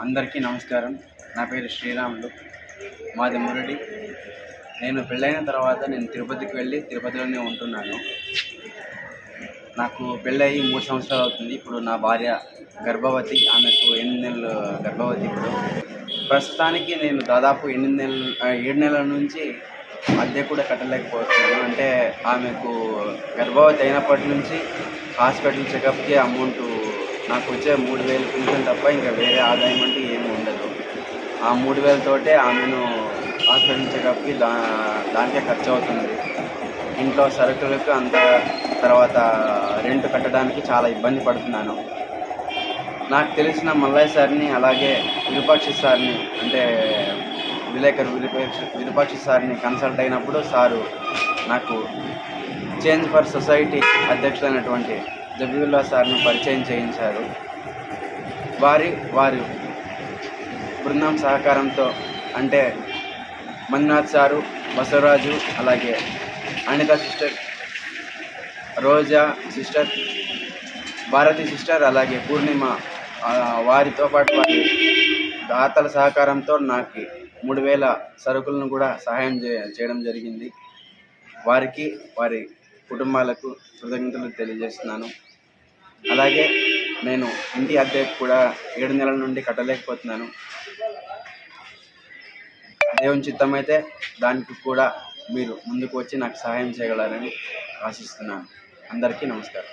అందరికీ నమస్కారం. నా పేరు శ్రీరాములు. మాది మురడి నేను పెళ్ళైన తర్వాత నేను తిరుపతికి వెళ్ళి తిరుపతిలోనే ఉంటున్నాను. నాకు పెళ్ళయి మూడు సంవత్సరాలు అవుతుంది. ఇప్పుడు నా భార్య గర్భవతి. ఆమెకు ఎనిమిది నెలలు గర్భవతి ఇప్పుడు. ప్రస్తుతానికి నేను దాదాపు ఎనిమిది నెలలు ఏడు నెలల నుంచి అద్దె కూడా కట్టలేకపోతున్నాను. అంటే ఆమెకు గర్భవతి అయినప్పటి నుంచి హాస్పిటల్ చెకప్కి అమౌంట్ నాకు వచ్చే మూడు వేలు పింఛన్ తప్ప ఇంకా వేరే ఆదాయం అంటే ఏమీ ఉండదు. ఆ మూడు వేలతోటే ఆమెను హాస్పిటల్ చెకప్కి దా దానికే ఖర్చు అవుతుంది. ఇంట్లో సరుకులకు అంత తర్వాత రెంట్ కట్టడానికి చాలా ఇబ్బంది పడుతున్నాను. నాకు తెలిసిన మల్లయ్య సార్ని అలాగే విరూపాక్షి సార్ని అంటే విలేకరు విరూపాక్షి విరూపాక్షి సార్ని కన్సల్ట్ అయినప్పుడు సారు నాకు చేంజ్ ఫర్ సొసైటీ అధ్యక్షులైనటువంటి జబీవుల్లా సార్ను పరిచయం చేయించారు. వారి వారి బృందం సహకారంతో అంటే మంజునాథ్ సారు బసవరాజు అలాగే Anitha sister Roja sister Bharathi sister అలాగే పూర్ణిమ వారితో పాటు వారి దాతల సహకారంతో నాకు మూడు వేల సరుకులను కూడా సహాయం చే చేయడం జరిగింది. వారికి వారి కుటుంబాలకు కృతజ్ఞతలు తెలియజేస్తున్నాను. అలాగే నేను ఇంటి అద్దె కూడా ఏడు నెలల నుండి కట్టలేకపోతున్నాను. దేవుని చిత్తమైతే దానికి కూడా మీరు ముందుకు వచ్చి నాకు సహాయం చేయగలరని ఆశిస్తున్నాను. అందరికీ నమస్కారం.